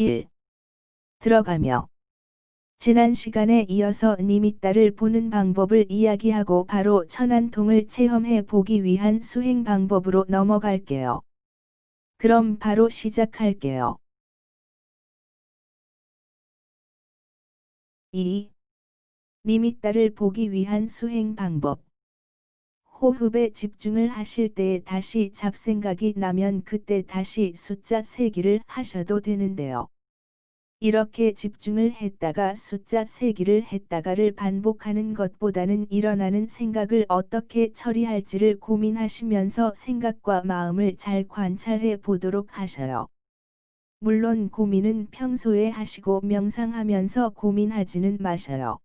1. 들어가며 지난 시간에 이어서 니미따를 보는 방법을 이야기하고 바로 천안통을 체험해 보기 위한 수행 방법으로 넘어갈게요. 그럼 바로 시작할게요. 2. 니미따를 보기 위한 수행 방법 호흡에 집중을 하실 때에 다시 잡생각이 나면 그때 다시 숫자 세기를 하셔도 되는데요. 이렇게 집중을 했다가 숫자 세기를 했다가를 반복하는 것보다는 일어나는 생각을 어떻게 처리할지를 고민하시면서 생각과 마음을 잘 관찰해 보도록 하셔요. 물론 고민은 평소에 하시고 명상하면서 고민하지는 마셔요.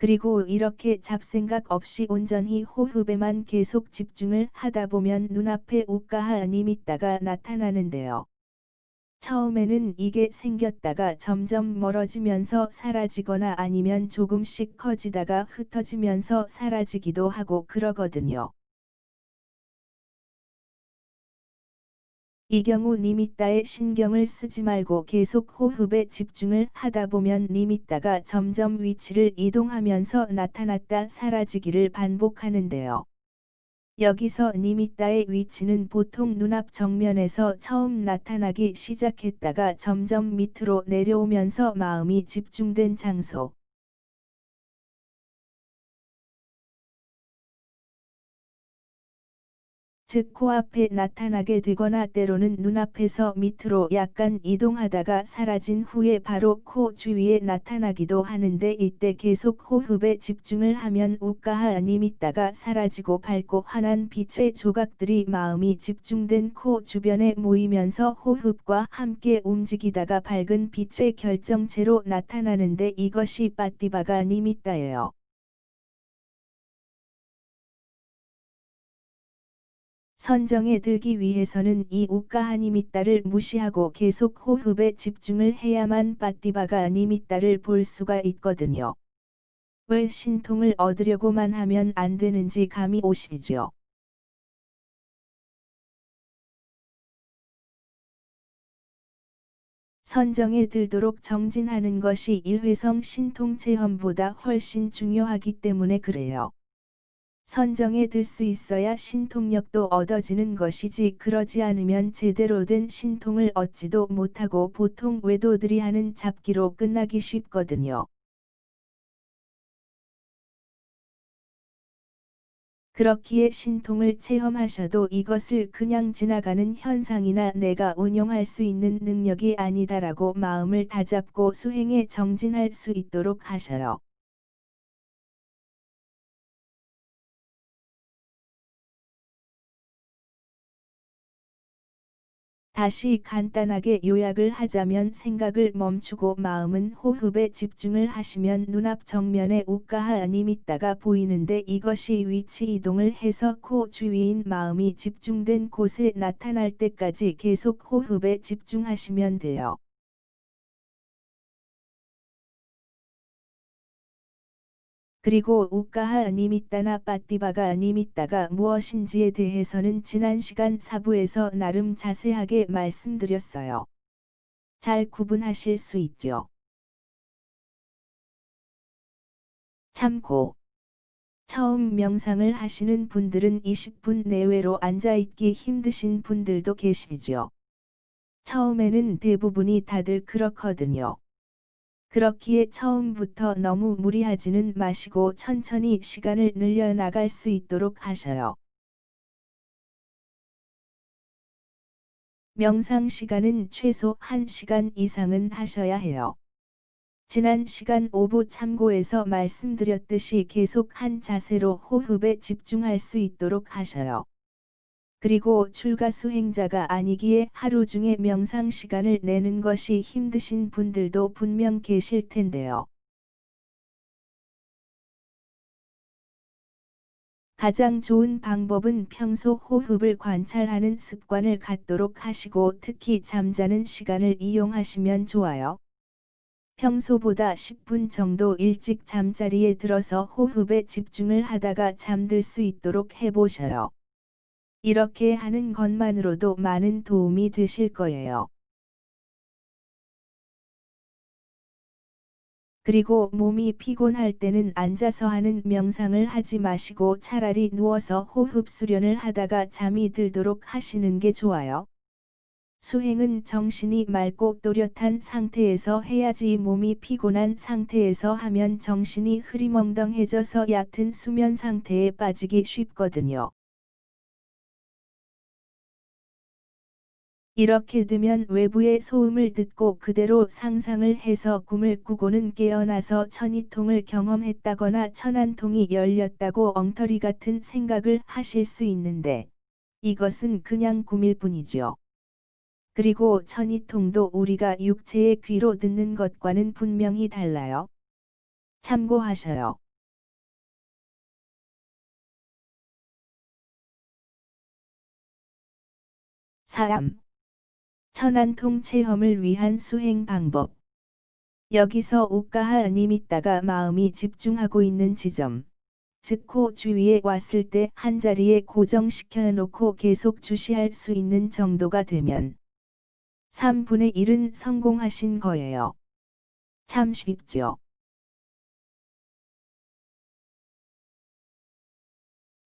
그리고 이렇게 잡생각 없이 온전히 호흡에만 계속 집중을 하다 보면 눈앞에 우까하 니미따가 나타나는데요. 처음에는 이게 생겼다가 점점 멀어지면서 사라지거나 아니면 조금씩 커지다가 흩어지면서 사라지기도 하고 그러거든요. 이 경우 니미따에 신경을 쓰지 말고 계속 호흡에 집중을 하다 보면 니미따가 점점 위치를 이동하면서 나타났다 사라지기를 반복하는데요. 여기서 니미따의 위치는 보통 눈앞 정면에서 처음 나타나기 시작했다가 점점 밑으로 내려오면서 마음이 집중된 장소, 즉 코앞에 나타나게 되거나 때로는 눈앞에서 밑으로 약간 이동하다가 사라진 후에 바로 코 주위에 나타나기도 하는데 이때 계속 호흡에 집중을 하면 우까하 니미따가 사라지고 밝고 환한 빛의 조각들이 마음이 집중된 코 주변에 모이면서 호흡과 함께 움직이다가 밝은 빛의 결정체로 나타나는데 이것이 빠띠바가 니미따예요. 선정에 들기 위해서는 이 우까하니미따를 무시하고 계속 호흡에 집중을 해야만 빠띠바가 니미따를 볼 수가 있거든요. 왜 신통을 얻으려고만 하면 안 되는지 감이 오시죠. 선정에 들도록 정진하는 것이 일회성 신통 체험보다 훨씬 중요하기 때문에 그래요. 선정에 들 수 있어야 신통력도 얻어지는 것이지 그러지 않으면 제대로 된 신통을 얻지도 못하고 보통 외도들이 하는 잡기로 끝나기 쉽거든요. 그렇기에 신통을 체험하셔도 이것을 그냥 지나가는 현상이나 내가 운용할 수 있는 능력이 아니다라고 마음을 다잡고 수행에 정진할 수 있도록 하셔요. 다시 간단하게 요약을 하자면 생각을 멈추고 마음은 호흡에 집중을 하시면 눈앞 정면에 우까하 니미따가 보이는데 이것이 위치 이동을 해서 코 주위인 마음이 집중된 곳에 나타날 때까지 계속 호흡에 집중하시면 돼요. 그리고 우까하 니미따나 빠띠바가 니미따가 무엇인지에 대해서는 지난 시간 사부에서 나름 자세하게 말씀드렸어요. 잘 구분하실 수 있죠. 참고 처음 명상을 하시는 분들은 20분 내외로 앉아있기 힘드신 분들도 계시죠. 처음에는 대부분이 다들 그렇거든요. 그렇기에 처음부터 너무 무리하지는 마시고 천천히 시간을 늘려나갈 수 있도록 하셔요. 명상 시간은 최소 1시간 이상은 하셔야 해요. 지난 시간 오부 참고에서 말씀드렸듯이 계속 한 자세로 호흡에 집중할 수 있도록 하셔요. 그리고 출가 수행자가 아니기에 하루 중에 명상 시간을 내는 것이 힘드신 분들도 분명 계실 텐데요. 가장 좋은 방법은 평소 호흡을 관찰하는 습관을 갖도록 하시고 특히 잠자는 시간을 이용하시면 좋아요. 평소보다 10분 정도 일찍 잠자리에 들어서 호흡에 집중을 하다가 잠들 수 있도록 해보셔요. 이렇게 하는 것만으로도 많은 도움이 되실 거예요. 그리고 몸이 피곤할 때는 앉아서 하는 명상을 하지 마시고 차라리 누워서 호흡 수련을 하다가 잠이 들도록 하시는 게 좋아요. 수행은 정신이 맑고 또렷한 상태에서 해야지 몸이 피곤한 상태에서 하면 정신이 흐리멍덩해져서 얕은 수면 상태에 빠지기 쉽거든요. 이렇게 되면 외부의 소음을 듣고 그대로 상상을 해서 꿈을 꾸고는 깨어나서 천이통을 경험했다거나 천안통이 열렸다고 엉터리 같은 생각을 하실 수 있는데 이것은 그냥 꿈일 뿐이죠. 그리고 천이통도 우리가 육체의 귀로 듣는 것과는 분명히 달라요. 참고하셔요. 사람 천안통 체험을 위한 수행 방법 여기서 우가하 님있다가 마음이 집중하고 있는 지점 즉 코 주위에 왔을 때 한자리에 고정시켜 놓고 계속 주시할 수 있는 정도가 되면 3분의 1은 성공하신 거예요. 참 쉽죠.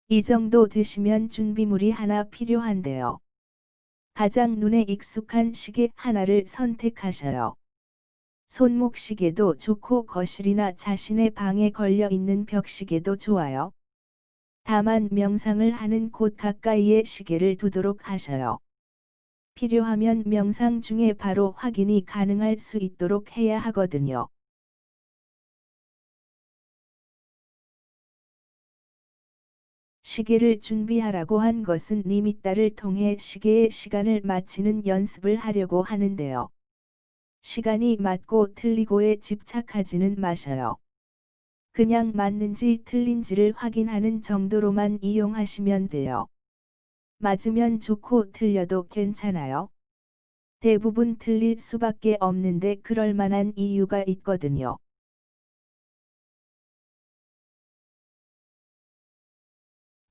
이 정도 되시면 준비물이 하나 필요한데요. 가장 눈에 익숙한 시계 하나를 선택하셔요. 손목 시계도 좋고 거실이나 자신의 방에 걸려 있는 벽 시계도 좋아요. 다만 명상을 하는 곳 가까이에 시계를 두도록 하셔요. 필요하면 명상 중에 바로 확인이 가능할 수 있도록 해야 하거든요. 시계를 준비하라고 한 것은 니미따를 통해 시계의 시간을 맞히는 연습을 하려고 하는데요. 시간이 맞고 틀리고에 집착하지는 마셔요. 그냥 맞는지 틀린지를 확인하는 정도로만 이용하시면 돼요. 맞으면 좋고 틀려도 괜찮아요. 대부분 틀릴 수밖에 없는데 그럴 만한 이유가 있거든요.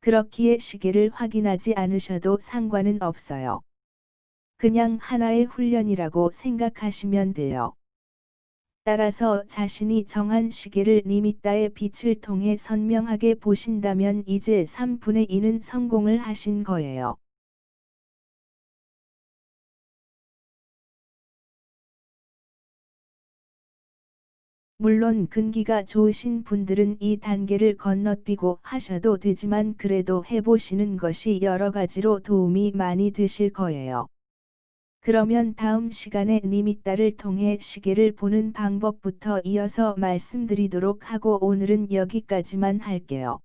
그렇기에 시계를 확인하지 않으셔도 상관은 없어요. 그냥 하나의 훈련이라고 생각하시면 돼요. 따라서 자신이 정한 시계를 니미따의 빛을 통해 선명하게 보신다면 이제 3분의 2는 성공을 하신 거예요. 물론 근기가 좋으신 분들은 이 단계를 건너뛰고 하셔도 되지만 그래도 해보시는 것이 여러 가지로 도움이 많이 되실 거예요. 그러면 다음 시간에 니미따를 통해 시계를 보는 방법부터 이어서 말씀드리도록 하고 오늘은 여기까지만 할게요.